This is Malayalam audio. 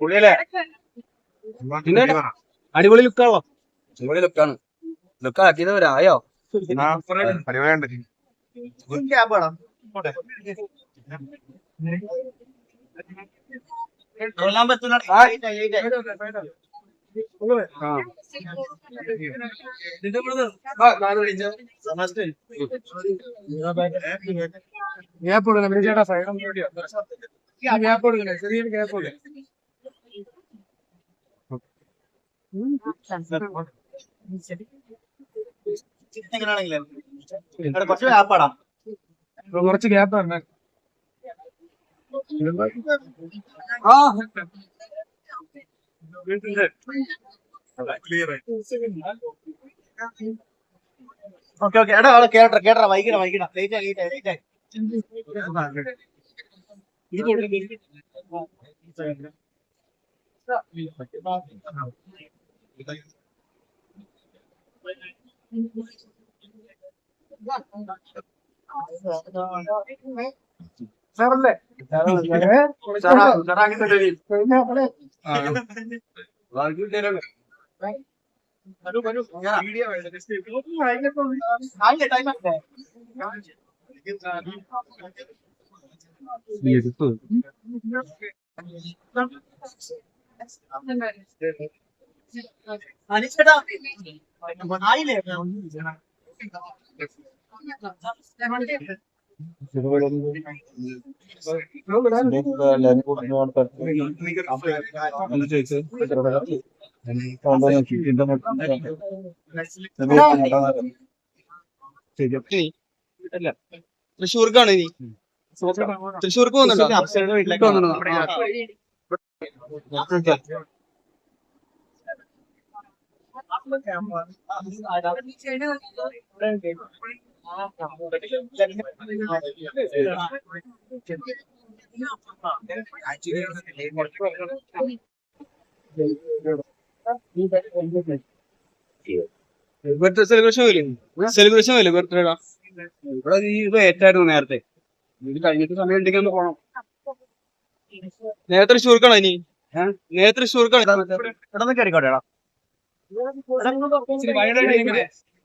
കുളിക്കല്ലേ അടിപൊളി ലുക്കാണോ? അടിപൊളി ലുക്കാണ്. ഒരായോ കൊള്ളാൻ പറ്റുന്ന ഗ്യാപ്പ് കൊടുക്കണം ചേട്ടാ സൈഡം ഗ്യാപ്പ് കൊടുക്കണേ ചെറിയൊരു ഗ്യാപ്പ് കൊടുക്കണേ കുറച്ച് ഗ്യാപ്പ് ആ ഓക്കെ ഓക്കെ. എടാ അവിടെ കേട്ട കേട്ട വൈകിട വൈകിട ലേറ്റ് ആയി ലേറ്റ് ആയി સરલે જરા જરા કે તો દેવી કોઈને આપણે વાગ્યુ ડેરે બનુ બનુ વિડિયો વાળો કે સ્ટેપ તો આઈ ગયો આઈ ગયો ટાઈમ આપ દે ये तो आने छटा बना ही ले ആയില്ലേ? തൃശ്ശൂർക്കാണ് ഇനി തൃശ്ശൂർക്ക് പോകുന്നുണ്ടോ ബർത്ത്ഡേ സെലിബ്രേഷൻ സെലിബ്രേഷൻ വരും ബർത്ത്ഡേടാ ഇവിടെ ഈ ഇത് ഏറ്റായിരുന്നു നേരത്തെ ഇത് കഴിഞ്ഞിട്ട് സമയം ഉണ്ടെങ്കിൽ ഒന്ന് പോണം നേരത്തെ തൃശ്ശൂർക്കാണോ ഇനി നേരത്തെ തൃശ്ശൂർക്കാണ് ഇവിടെ കയറിക്കോട്ടെടാ